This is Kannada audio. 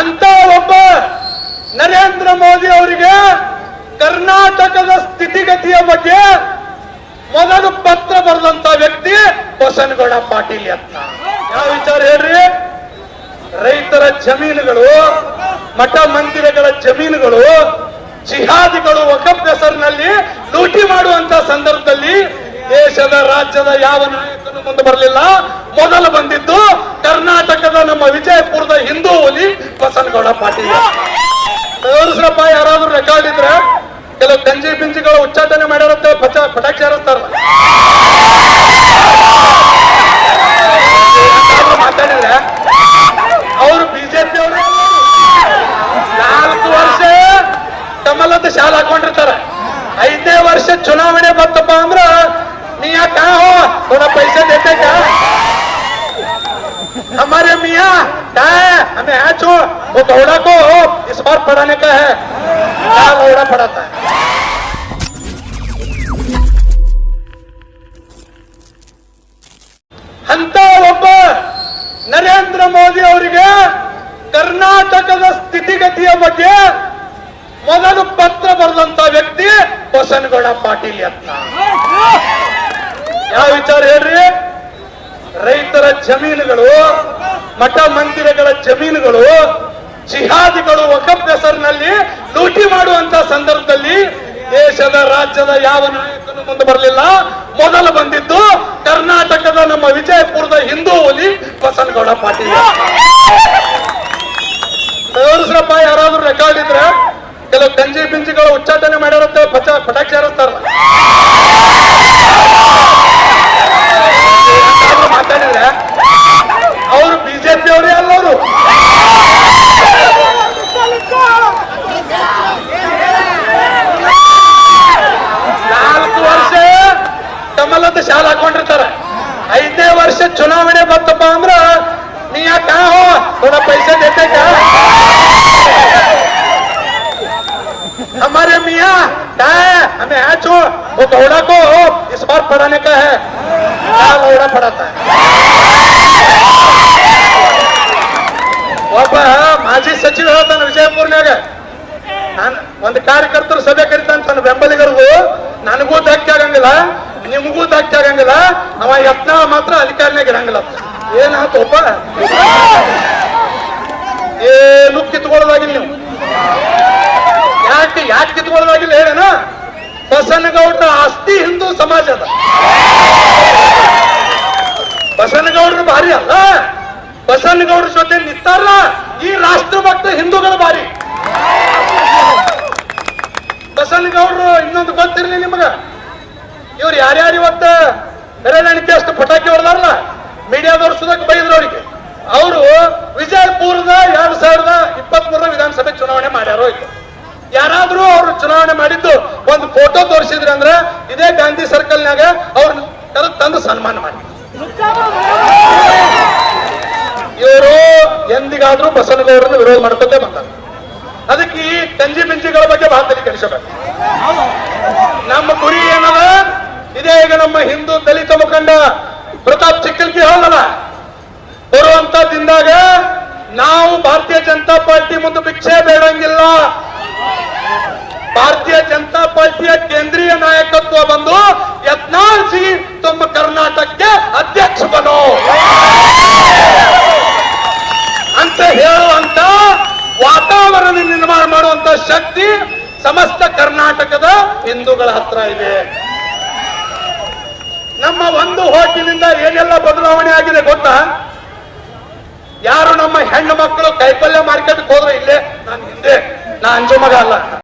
ಅಂತ ಒಬ್ಬ ನರೇಂದ್ರ ಮೋದಿ ಅವರಿಗೆ ಕರ್ನಾಟಕದ ಸ್ಥಿತಿಗತಿಯ ಬಗ್ಗೆ ಮೊದಲು ಪತ್ರ ಬರೆದಂತ ವ್ಯಕ್ತಿ ಬಸನಗೌಡ ಪಾಟೀಲ್ ಅಂತ. ಯಾವ ವಿಚಾರ ಹೇಳ್ರಿ? ರೈತರ ಜಮೀನುಗಳು, ಮಠ ಮಂದಿರಗಳ ಜಮೀನುಗಳು, ಜಿಹಾದಿಗಳು ವಕಬ್ ಹೆಸರಿನಲ್ಲಿ ಲೂಟಿ ಮಾಡುವಂತ ಸಂದರ್ಭದಲ್ಲಿ ದೇಶದ ರಾಜ್ಯದ ಯಾವ ನಾಯಕನು ಮುಂದೆ ಬರಲಿಲ್ಲ. ಮೊದಲು ಬಂದಿದ್ದು ನಮ್ಮ ವಿಜಯಪುರದ ಹಿಂದೂ ಹುಲಿ ಬಸನಗೌಡ ಪಾಟೀಲ್. ತೋರಿಸ್ರಪ್ಪ, ಯಾರಾದ್ರೂ ರೆಕಾರ್ಡ್ ಇದ್ರೆ ಕೆಲವು ಗಂಜಿ ಬಿಂಜಿಗಳು ಉಚ್ಚಾಟನೆ ಮಾಡಿರುತ್ತೆ ಪಟಾಕಿ ಹಾರಿಸ್ತಾರ ಮಾತಾಡಿದ್ರೆ ಅವರು ಬಿಜೆಪಿ ಅವರು ನಾಲ್ಕು ವರ್ಷ ಕಮಲದ ಶಾಲ ಹಾಕೊಂಡಿರ್ತಾರೆ. ಐದನೇ ವರ್ಷ ಚುನಾವಣೆ ಬಂತಪ್ಪ ಅಂದ್ರ, ನೀ ಯಾಕೆ ಪೈಸೆ ಥೋड़ा पैसे देते क्या हमारे मियाँ क्या है हमें है छो वो गौड़ा को इस बार पढ़ाने का है क्या गौड़ा पढ़ाता है ಅಂತ ಒಬ್ಬ ನರೇಂದ್ರ ಮೋದಿ ಅವರಿಗೆ ಕರ್ನಾಟಕದ ಸ್ಥಿತಿಗತಿಯ ಬಗ್ಗೆ ಮೊದಲು ಪತ್ರ ಬರೆದಂತ ವ್ಯಕ್ತಿ ಬಸನಗೌಡ ಪಾಟೀಲ್ ಅಂತ ಯಾವ ವಿಚಾರ ಹೇಳ್ರಿ ರೈತರ ಜಮೀನುಗಳು, ಮಠ ಮಂದಿರಗಳ ಜಮೀನುಗಳು, ಜಿಹಾದಿಗಳು ವಕಬ್ ಹೆಸರಿನಲ್ಲಿ ಲೂಟಿ ಮಾಡುವಂತ ಸಂದರ್ಭದಲ್ಲಿ ದೇಶದ ರಾಜ್ಯದ ಯಾವ ನಾಯಕನು ಮುಂದೆ ಬರಲಿಲ್ಲ. ಮೊದಲು ಬಂದಿದ್ದು ಕರ್ನಾಟಕದ ನಮ್ಮ ವಿಜಯಪುರದ ಹಿಂದೂ ಹುಲಿ ಬಸನಗೌಡ ಪಾಟೀಲ್. ತೋರಿಸ್ರಪ್ಪ, ಯಾರಾದ್ರೂ ರೆಕಾರ್ಡ್ ಇದ್ರೆ, ಕೆಲವು ಗಂಜಿ ಬಿಂಜಿಗಳು ಉಚ್ಚಾಟನೆ ಮಾಡಿರುತ್ತೆ ಪಚ ಪಟಾಕ್ಷಿ ಹಾರಿಸ್ತಾರಲ್ಲ ईद वर्ष चुनाव बंतप अंद्रिया पैसे देते क्या? हमारे मिया, कहा है? हमें है छो वो घोड़ा को हो, इस बार पढ़ाने का है। घोड़ा पढ़ाता है? हाँ, मजी सचिव होता विजयपुर कार्यकर्त सभी करता बेबलीगर ननगू धक्के आगंगा ನಿಮಗೂ ಧಕ್ಕೆ ಆಗಂಗಿಲ್ಲ. ಅವ ಯತ್ನ ಮಾತ್ರ ಅಧಿಕಾರಿನಾಗ ಇರಂಗಿಲ್ಲ. ಒಬ್ಬ ಏನು ಕಿತ್ಕೊಳ್ಳೋದಾಗಿಲ್ಲ ನೀವು. ಯಾಕೆ ಯಾಕೆ ಕಿತ್ಕೊಳ್ಳೋದಾಗಿಲ್ಲ ಹೇಳೇನ? ಬಸನಗೌಡರ ಆಸ್ತಿ ಹಿಂದೂ ಸಮಾಜದ ಬಸನಗೌಡರು ಭಾರಿ ಅಲ್ಲ. ಬಸನಗೌಡರ ಜೊತೆ ನಿಂತಾರ ಈ ರಾಷ್ಟ್ರಭಕ್ತ ಹಿಂದೂಗಳು ಭಾರಿ. ಬಸನಗೌಡರು ಇನ್ನೊಂದು ಗೊತ್ತಿರಲಿ ನಿಮಗ. ಇವ್ರು ಯಾರ್ಯಾರು ಇವತ್ತ ಬೆರಳಿಕೆ ಅಷ್ಟು ಪಟಾಕಿ ಹೊಡೆದಾರಲ್ಲ, ಮೀಡಿಯಾದವ್ರು ಸುದಕ್ಕೆ ಬೈದ್ರು ಅವರಿಗೆ. ಅವರು ವಿಜಯಪುರದ ಎರಡ್ ಸಾವಿರದ ಇಪ್ಪತ್ತ್ ಮೂರರ ವಿಧಾನಸಭೆ ಚುನಾವಣೆ ಮಾಡ್ಯಾರೋ ಇಲ್ಲ. ಯಾರಾದ್ರೂ ಅವರು ಚುನಾವಣೆ ಮಾಡಿದ್ದು ಒಂದು ಫೋಟೋ ತೋರಿಸಿದ್ರೆ ಅಂದ್ರೆ ಇದೇ ಗಾಂಧಿ ಸರ್ಕಲ್ನಾಗ ಅವ್ರನ್ನ ತಂದು ಸನ್ಮಾನ ಮಾಡಿ. ಇವರು ಎಂದಿಗಾದ್ರೂ ಬಸನಗೌಡರನ್ನು ವಿರೋಧ ಮಾಡ್ಕೊತೇ ಬಂದಾರ. ಅದಕ್ಕೆ ಈ ಕಂಜಿ ಬಿಂಜಿಗಳ ಬಗ್ಗೆ ಬಹಳ ಕಲಿಸಬೇಕು ನಮ್ಮ ಗುರಿ ಏನದ? ಇದೇ ಈಗ ನಮ್ಮ ಹಿಂದೂ ದಲಿತ ಮುಖಂಡ ಪ್ರತಾಪ್ ಚಿಕ್ಕಲ್ಕಿ ಹೇಳಲ್ಲ ಬರುವಂತ ದಿನದಾಗ ನಾವು ಭಾರತೀಯ ಜನತಾ ಪಾರ್ಟಿ ಮುಂದೆ ಭಿಕ್ಷೆ ಬೇಡಂಗಿಲ್ಲ. ಭಾರತೀಯ ಜನತಾ ಪಾರ್ಟಿಯ ಕೇಂದ್ರೀಯ ನಾಯಕತ್ವ ಬಂದು ಯತ್ನಾಳ್ ತಮ್ಮ ಕರ್ನಾಟಕಕ್ಕೆ ಅಧ್ಯಕ್ಷ ಬನೋ. ಅಂತ ಹೇಳುವಂತ ವಾತಾವರಣ ನಿರ್ಮಾಣ ಮಾಡುವಂತ ಶಕ್ತಿ ಸಮಸ್ತ ಕರ್ನಾಟಕದ ಹಿಂದೂಗಳ ಹತ್ರ ಇದೆ. ನಮ್ಮ ಒಂದು ಹೋಟಿನಿಂದ ಏನೆಲ್ಲ ಬದಲಾವಣೆ ಆಗಿದೆ ಗೊತ್ತಾ? ಯಾರು ನಮ್ಮ ಹೆಣ್ಣು ಮಕ್ಕಳು ಕೈಪಲ್ಯ ಮಾರ್ಕೆಟ್ಗೆ ಹೋದ್ರೆ ಇಲ್ಲೇ? ನಾನು ಹಿಂದೆ. ನಾ ಅಂಜು ಮಗ ಅಲ್ಲ.